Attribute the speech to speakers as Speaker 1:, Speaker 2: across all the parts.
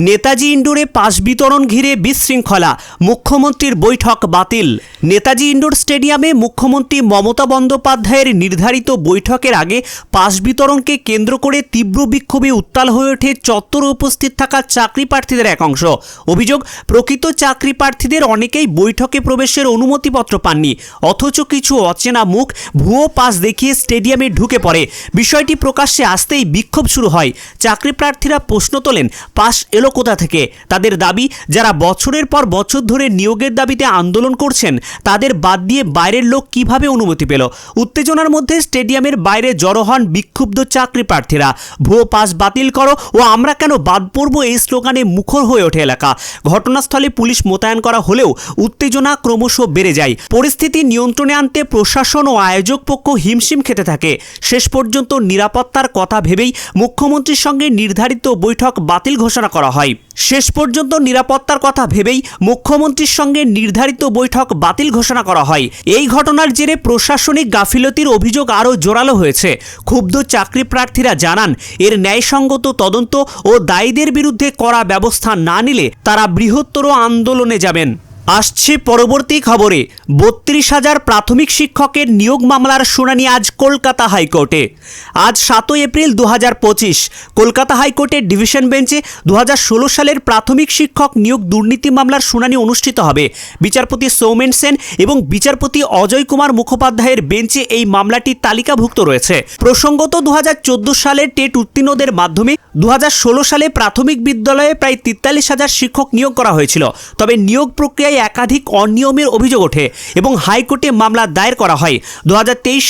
Speaker 1: Netaji ইন্ডোরে pass বিতরণ ঘিরে বিশৃঙ্খলা। মুখ্যমন্ত্রীর বৈঠক বাতিল। নেতাজি ইন্ডোর স্টেডিয়ামে মুখ্যমন্ত্রী মমতা বন্দ্যোপাধ্যায়ের নির্ধারিত বৈঠকের আগে পাস বিতরণকে কেন্দ্র করে তীব্র বিক্ষোভে উত্তাল হয়ে ওঠে চত্বরে উপস্থিত থাকা চাকরি প্রার্থীদের এক অংশ। অভিযোগ, প্রকৃত চাকরি প্রার্থীদের অনেকেই বৈঠকে প্রবেশের অনুমতিপত্র পাননি। অথচ কিছু অচেনা মুখ ভুয়ো পাস দেখিয়ে স্টেডিয়ামে ঢুকে পড়ে। বিষয়টি প্রকাশ্যে আসতেই বিক্ষোভ শুরু হয়। চাকরি প্রার্থীরা প্রশ্ন তোলেন, পাস এলো কোথা থেকে। তাদের দাবি, যারা বছরের পর বছর ধরে নিয়োগের দাবিতে আন্দোলন করছেন, তাদের বাদ দিয়ে বাইরের লোক কীভাবে অনুমতি পেল? উত্তেজনার মধ্যে স্টেডিয়ামের বাইরে জড়ো হন বিক্ষুব্ধ চাকরি প্রার্থীরা। ভুয়ো পাস বাতিল করো ও আমরা কেন বাদ পড়ব এই স্লোগানে মুখর হয়ে ওঠে এলাকা। ঘটনাস্থলে পুলিশ মোতায়েন করা হলেও উত্তেজনা ক্রমশ বেড়ে যায়। পরিস্থিতি নিয়ন্ত্রণে আনতে প্রশাসন ও আয়োজক পক্ষ হিমশিম খেতে থাকে। শেষ পর্যন্ত নিরাপত্তার কথা ভেবেই মুখ্যমন্ত্রীর সঙ্গে নির্ধারিত বৈঠক বাতিল ঘোষণা করা হয়। শেষ পর্যন্ত নিরাপত্তার কথা ভেবেই মুখ্যমন্ত্রীর সঙ্গে নির্ধারিত বৈঠক বাতিল ঘোষণা করা হয়। এই ঘটনার জেরে প্রশাসনিক গাফিলতির অভিযোগ আরও জোরালো হয়েছে। ক্ষুব্ধ চাকরি প্রার্থীরা জানান, এর ন্যায়সঙ্গত তদন্ত ও দায়ীদের বিরুদ্ধে করা ব্যবস্থা না নিলে তারা বৃহত্তর আন্দোলনে যাবেন। আসছে পরবর্তী খবরে। বত্রিশ হাজার প্রাথমিক শিক্ষকের নিয়োগ মামলার শুনানি আজ কলকাতা হাইকোর্টে। আজ সাতই এপ্রিল দু হাজার পঁচিশ, কলকাতা হাইকোর্টের ডিভিশন বেঞ্চে দু হাজার ষোলো সালের প্রাথমিক শিক্ষক নিয়োগ দুর্নীতি মামলার শুনানি অনুষ্ঠিত হবে। বিচারপতি সৌমেন সেন এবং বিচারপতি অজয় কুমার মুখোপাধ্যায়ের বেঞ্চে এই মামলাটি তালিকাভুক্ত রয়েছে। প্রসঙ্গত দু হাজার চোদ্দ সালের টেট উত্তীর্ণদের মাধ্যমে দু হাজার ষোলো সালে প্রাথমিক বিদ্যালয়ে প্রায় তেতাল্লিশ হাজার শিক্ষক নিয়োগ করা হয়েছিল। তবে নিয়োগ প্রক্রিয়ায় একাধিক অনিয়মের অভিযোগ ওঠে এবং হাইকোর্টে মামলা দায়ের করা হয়। দু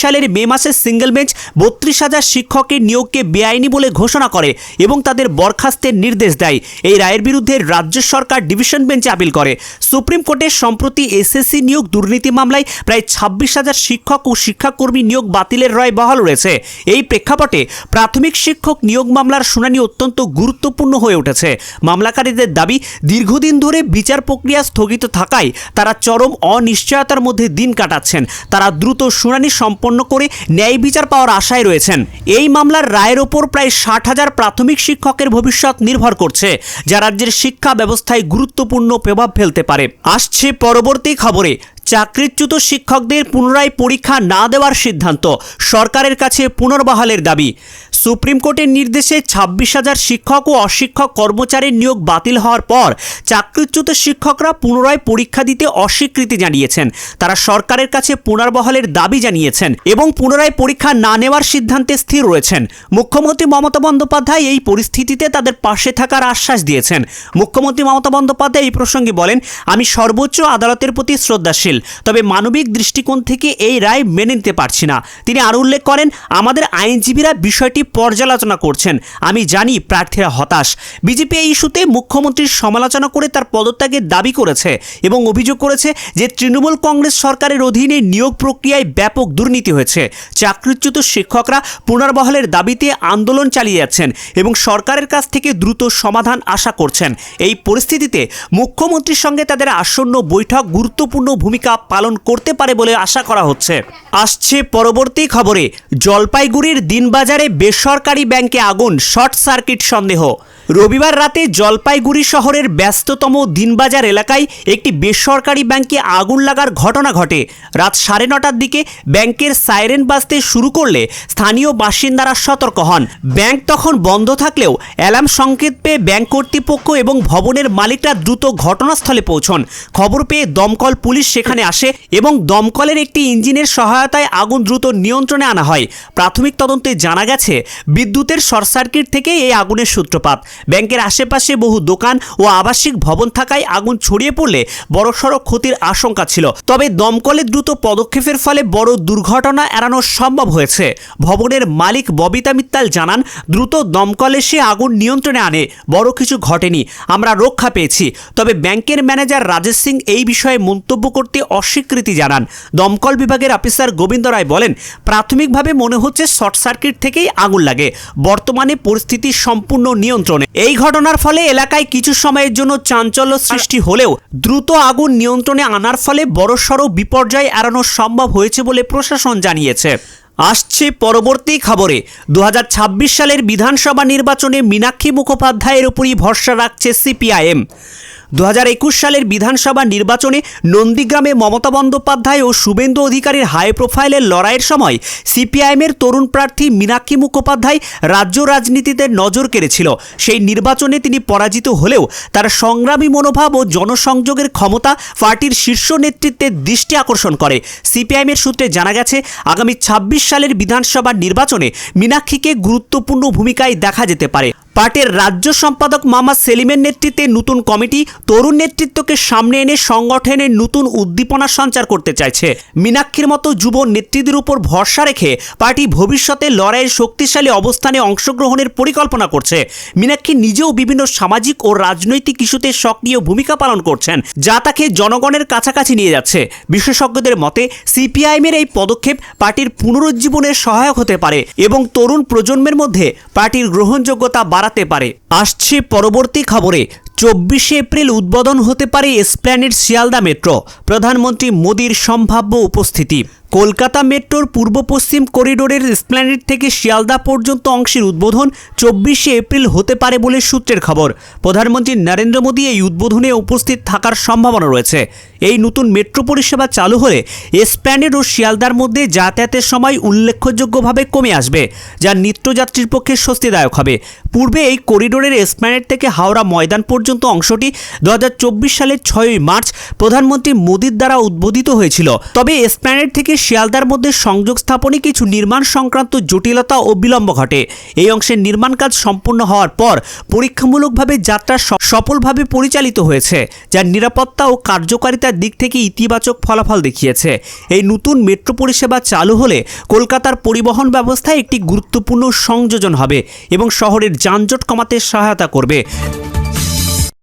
Speaker 1: সালের মে মাসে সিঙ্গেল বেঞ্চ বত্রিশ হাজার শিক্ষকের নিয়োগকে বেআইনি বলে ঘোষণা করে এবং তাদের বরখাস্তের নির্দেশ দেয়। এই রায়ের বিরুদ্ধে রাজ্য সরকার ডিভিশন বেঞ্চে আপিল করে। সুপ্রিম কোর্টের সম্প্রতি এসএসসি নিয়োগ দুর্নীতি মামলায় প্রায় ছাব্বিশ হাজার শিক্ষক ও শিক্ষাকর্মী নিয়োগ বাতিলের রায় বহাল রয়েছে। এই প্রেক্ষাপটে প্রাথমিক শিক্ষক নিয়োগ মামলার শুনানি অত্যন্ত গুরুত্বপূর্ণ হয়ে উঠেছে। মামলাকারীদের দাবি, দীর্ঘদিন ধরে বিচার প্রক্রিয়া স্থগিত থাকায় তারা চরম অনিশ্চয়তার মধ্যে দিন কাটাচ্ছেন। তারা দ্রুত শুনানি সম্পন্ন করে ন্যায় বিচার পাওয়ার আশায় রয়েছেন। এই মামলার রায়ের ওপর প্রায় ষাট হাজার প্রাথমিক শিক্ষকের ভবিষ্যৎ নির্ভর করছে, যা রাজ্যের শিক্ষা ব্যবস্থায় গুরুত্বপূর্ণ প্রভাব ফেলতে পারে। আসছে পরবর্তী খবরে। চাকরিচ্যুত শিক্ষকদের পুনরায় পরীক্ষা না দেওয়ার সিদ্ধান্ত সরকারের কাছে পুনর্বহালের দাবি। সুপ্রিম কোর্টের নির্দেশে ছাব্বিশ হাজার শিক্ষক ও অশিক্ষক কর্মচারীর নিয়োগ বাতিল হওয়ার পর চাকরিচ্যুত শিক্ষকরা পুনরায় পরীক্ষা দিতে অস্বীকৃতি জানিয়েছেন। তারা সরকারের কাছে পুনর্বহালের দাবি জানিয়েছেন এবং পুনরায় পরীক্ষা না নেওয়ার সিদ্ধান্তে স্থির রয়েছেন। মুখ্যমন্ত্রী মমতা বন্দ্যোপাধ্যায় এই পরিস্থিতিতে তাদের পাশে থাকার আশ্বাস দিয়েছেন। মুখ্যমন্ত্রী মমতা বন্দ্যোপাধ্যায় এই প্রসঙ্গে বলেন, আমি সর্বোচ্চ আদালতের প্রতি শ্রদ্ধাশীল। তবে মানবিক দৃষ্টিকোণ থেকে এই রায় মেনে নিতে পারছি না। তিনি আরও উল্লেখ করেন, আমাদের আইনজীবীরা বিষয়টি পর্যালোচনা করছেন। আমি জানি প্রার্থীরা হতাশ। বিজেপি এই ইস্যুতে মুখ্যমন্ত্রীর সমালোচনা করে তার পদত্যাগের দাবি করেছে এবং অভিযোগ করেছে যে তৃণমূল কংগ্রেস সরকারের অধীনে নিয়োগ প্রক্রিয়ায় ব্যাপক দুর্নীতি হয়েছে। চাকরিচ্যুত শিক্ষকরা পুনর্বহালের দাবিতে আন্দোলন চালিয়ে যাচ্ছেন এবং সরকারের কাছ থেকে দ্রুত সমাধান আশা করছেন। এই পরিস্থিতিতে মুখ্যমন্ত্রীর সঙ্গে তাদের আসন্ন বৈঠক গুরুত্বপূর্ণ ভূমিকা পালন করতে পারে বলে আশা করা হচ্ছে। আসছে পরবর্তী খবরে, জলপাইগুড়ির দিনবাজারে বেসরকারি ব্যাংকে আগুন, শর্ট সার্কিট সন্দেহ। রবিবার রাতে জলপাইগুড়ি শহরের ব্যস্ততম দিনবাজার এলাকায় একটি বেসরকারি ব্যাংকে আগুন লাগার ঘটনা ঘটে। রাত সাড়ে নটার দিকে ব্যাংকের সাইরেন বাজতে শুরু করলে স্থানীয় বাসিন্দারা সতর্ক হন। ব্যাংক তখন বন্ধ থাকলেও অ্যালার্ম সংকেত পেয়ে ব্যাংক কর্তৃপক্ষ এবং ভবনের মালিকরা দ্রুত ঘটনাস্থলে পৌঁছন। খবর পেয়ে দমকল পুলিশ সেখানে আসে এবং দমকলের একটি ইঞ্জিনের সহায়তায় আগুন দ্রুত নিয়ন্ত্রণে আনা হয়। প্রাথমিক তদন্তে জানা গেছে, বিদ্যুতের শর্ট সার্কিট থেকে এই আগুনের সূত্রপাত। ব্যাংকের আশেপাশে বহু দোকান ও আবাসিক ভবন থাকায় আগুন ছড়িয়ে পড়লে বড়সড় ক্ষতির আশঙ্কা ছিল। তবে দমকলের দ্রুত পদক্ষেপের ফলে বড় দুর্ঘটনা এড়ানো সম্ভব হয়েছে। ভবনের মালিক ববিতা মিত্তাল জানান, দ্রুত দমকল এসে আগুন নিয়ন্ত্রণে আনে, বড় কিছু ঘটেনি, আমরা রক্ষা পেয়েছি। তবে ব্যাংকের ম্যানেজার রাজেশ সিং এই বিষয়ে মন্তব্য করতে অস্বীকৃতি জানান। দমকল বিভাগের অফিসার গোবিন্দ রায় বলেন, প্রাথমিকভাবে মনে হচ্ছে শর্ট সার্কিট থেকেই আগুন লাগে। বর্তমানে পরিস্থিতি সম্পূর্ণ নিয়ন্ত্রণে। এই ঘটনার ফলে এলাকায় কিছু সময়ের জন্য চাঞ্চল্য সৃষ্টি হলেও দ্রুত আগুন নিয়ন্ত্রণে আনার ফলে বড়সড় বিপর্যয় এড়ানো সম্ভব হয়েছে বলে প্রশাসন জানিয়েছে। আসছে পরবর্তী খবরে। দু হাজার ছাব্বিশ সালের বিধানসভা নির্বাচনে মীনাক্ষী মুখোপাধ্যায়ের উপরই ভরসা রাখছে সিপিআইএম। দু হাজার একুশ সালের বিধানসভা নির্বাচনে নন্দীগ্রামে মমতা বন্দ্যোপাধ্যায় ও শুভেন্দু অধিকারীর হাই প্রোফাইলের লড়াইয়ের সময় সিপিআইএমের তরুণ প্রার্থী মীনাক্ষী মুখোপাধ্যায় রাজ্য রাজনীতিতে নজর কেড়েছিল। সেই নির্বাচনে তিনি পরাজিত হলেও তার সংগ্রামী মনোভাব ও জনসংযোগের ক্ষমতা পার্টির শীর্ষ নেতৃত্বের দৃষ্টি আকর্ষণ করে। সিপিআইএমের সূত্রে জানা গেছে, আগামী ছাব্বিশ সালের বিধানসভা নির্বাচনে মীনাক্ষীকে গুরুত্বপূর্ণ ভূমিকায় দেখা যেতে পারে। পার্টির রাজ্য সম্পাদক মামা সেলিমের নেতৃত্বে নতুন কমিটি তরুণ নেতৃত্বকে সামনে এনে সংগঠনের নতুন উদ্দীপনা সঞ্চার করতে চাইছে। মীনাক্ষীর মতো যুব নেতৃত্বের উপর ভরসা রেখে পার্টি ভবিষ্যতে লড়াইয়ের শক্তিশালী অবস্থানে অংশগ্রহণের পরিকল্পনা করছে। মীনাক্ষী নিজেও বিভিন্ন সামাজিক ও রাজনৈতিক ইস্যুতে সক্রিয় ভূমিকা পালন করছেন, যা তাকে জনগণের কাছাকাছি নিয়ে যাচ্ছে। বিশেষজ্ঞদের মতে, সিপিআইএমের এই পদক্ষেপ পার্টির পুনরুজ্জীবনের সহায়ক হতে পারে এবং তরুণ প্রজন্মের মধ্যে পার্টির গ্রহণযোগ্যতা বাড়াতে পারে। আসছে পরবর্তী খবরে, চব্বিশে এপ্রিল উদ্বোধন হতে পারে এসপ্ল্যানেড শিয়ালদা মেট্রো। প্রধানমন্ত্রী মোদীর সম্ভাব্য উপস্থিতি। কলকাতা মেট্রোর পূর্ব পশ্চিম করিডোরের এসপ্ল্যানেড থেকে শিয়ালদা পর্যন্ত অংশের উদ্বোধন চব্বিশে এপ্রিল হতে পারে বলে সূত্রের খবর। প্রধানমন্ত্রী নরেন্দ্র মোদী এই উদ্বোধনে উপস্থিত থাকার সম্ভাবনা রয়েছে। এই নতুন মেট্রো পরিষেবা চালু হলে এসপ্ল্যানেড ও শিয়ালদার মধ্যে যাতায়াতের সময় উল্লেখযোগ্যভাবে কমে আসবে, যা নিত্যযাত্রীর পক্ষে স্বস্তিদায়ক হবে। পূর্বে এই করিডোরের এসপ্ল্যানেড থেকে হাওড়া ময়দান পর্যন্ত অংশটি দু হাজার চব্বিশ সালের ছয়ই মার্চ প্রধানমন্ত্রী মোদীর দ্বারা উদ্বোধিত হয়েছিল। তবে এসপ্ল্যানেড থেকে শিয়ালদার মধ্যে সংযোগ স্থাপনে কিছু নির্মাণ সংক্রান্ত জটিলতা ও বিলম্ব ঘটে। এই অংশের নির্মাণ কাজ সম্পূর্ণ হওয়ার পর পরীক্ষামূলকভাবে যাত্রা সফলভাবে পরিচালিত হয়েছে, যা নিরাপত্তা ও কার্যকারিতার দিক থেকে ইতিবাচক ফলাফল দেখিয়েছে। এই নতুন মেট্রো পরিষেবা চালু হলে কলকাতার পরিবহন ব্যবস্থায় একটি গুরুত্বপূর্ণ সংযোজন হবে এবং শহরের যানজট কমাতে সহায়তা করবে।